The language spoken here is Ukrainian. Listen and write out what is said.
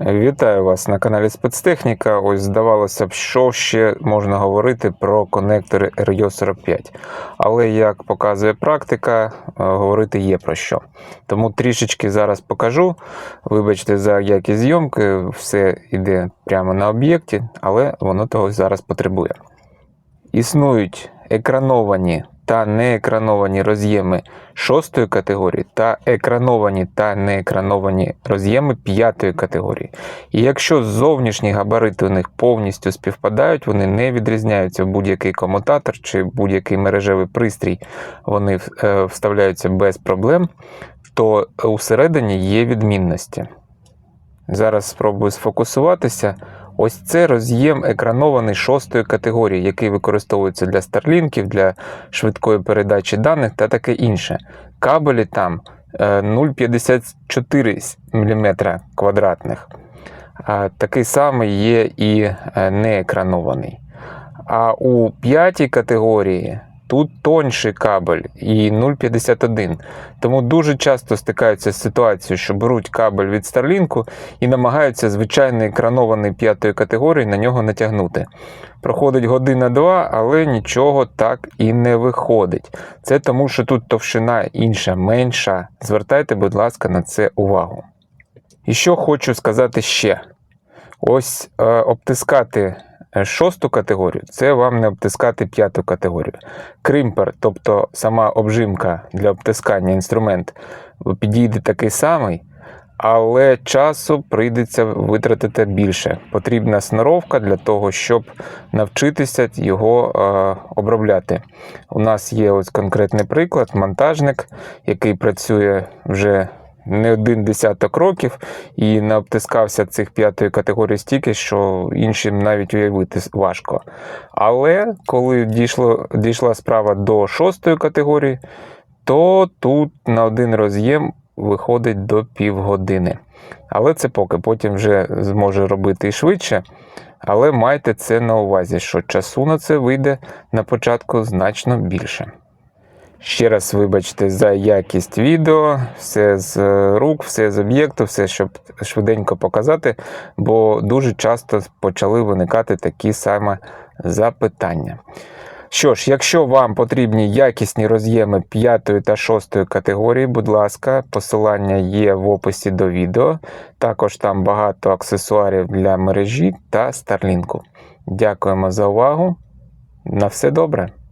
Вітаю вас на каналі Спецтехніка. Ось здавалося б, що ще можна говорити про конектори RJ45. Але як показує практика, е, говорити є про що. Тому трішечки зараз покажу. Вибачте за якість зйомки, все йде прямо на об'єкті, але воно того зараз потребує. Існують екрановані та неекрановані роз'єми шостої категорії та екрановані та неекрановані роз'єми п'ятої категорії. І якщо зовнішні габарити у них повністю співпадають, вони не відрізняються в будь-який комутатор чи будь-який мережевий пристрій, вони е, вставляються без проблем, то усередині є відмінності. Зараз спробую сфокусуватися. Ось це роз'єм екранований шостої категорії, який використовується для старлінків, для швидкої передачі даних та таке інше. Кабелі там е, 0,54 мм квадратних. Такий самий є і е, неекранований. А у п'ятій категорії тут тонший кабель і 0,51. Тому дуже часто стикаються з ситуацією, що беруть кабель від Starlink і намагаються звичайний екранований п'ятої категорії на нього натягнути. Проходить година-два, але нічого так і не виходить. Це тому, що тут товщина інша, менша. Звертайте, будь ласка, на це увагу. І що хочу сказати ще: ось е, обтискати шосту категорію це вам не обтискати п'яту категорію. Кримпер, тобто сама обжимка для обтискання інструмент, підійде такий самий, але часу прийдеться витратити більше. Потрібна сноровка для того, щоб навчитися його е, обробляти. У нас є ось конкретний приклад, монтажник, який працює вже не один десяток років і не обтискався цих п'ятої категорії стільки, що іншим навіть уявити важко. Але коли дійшло, дійшла справа до шостої категорії, то тут на один роз'єм виходить до півгодини. Але це поки потім вже зможе робити і швидше. Але майте це на увазі, що часу на це вийде на початку значно більше. Ще раз вибачте за якість відео, все з рук, все з об'єкту, все, щоб швиденько показати, бо дуже часто почали виникати такі саме запитання. Що ж, якщо вам потрібні якісні роз'єми 5 та 6 категорії, будь ласка, посилання є в описі до відео. Також там багато аксесуарів для мережі та Starlink. Дякуємо за увагу. На все добре!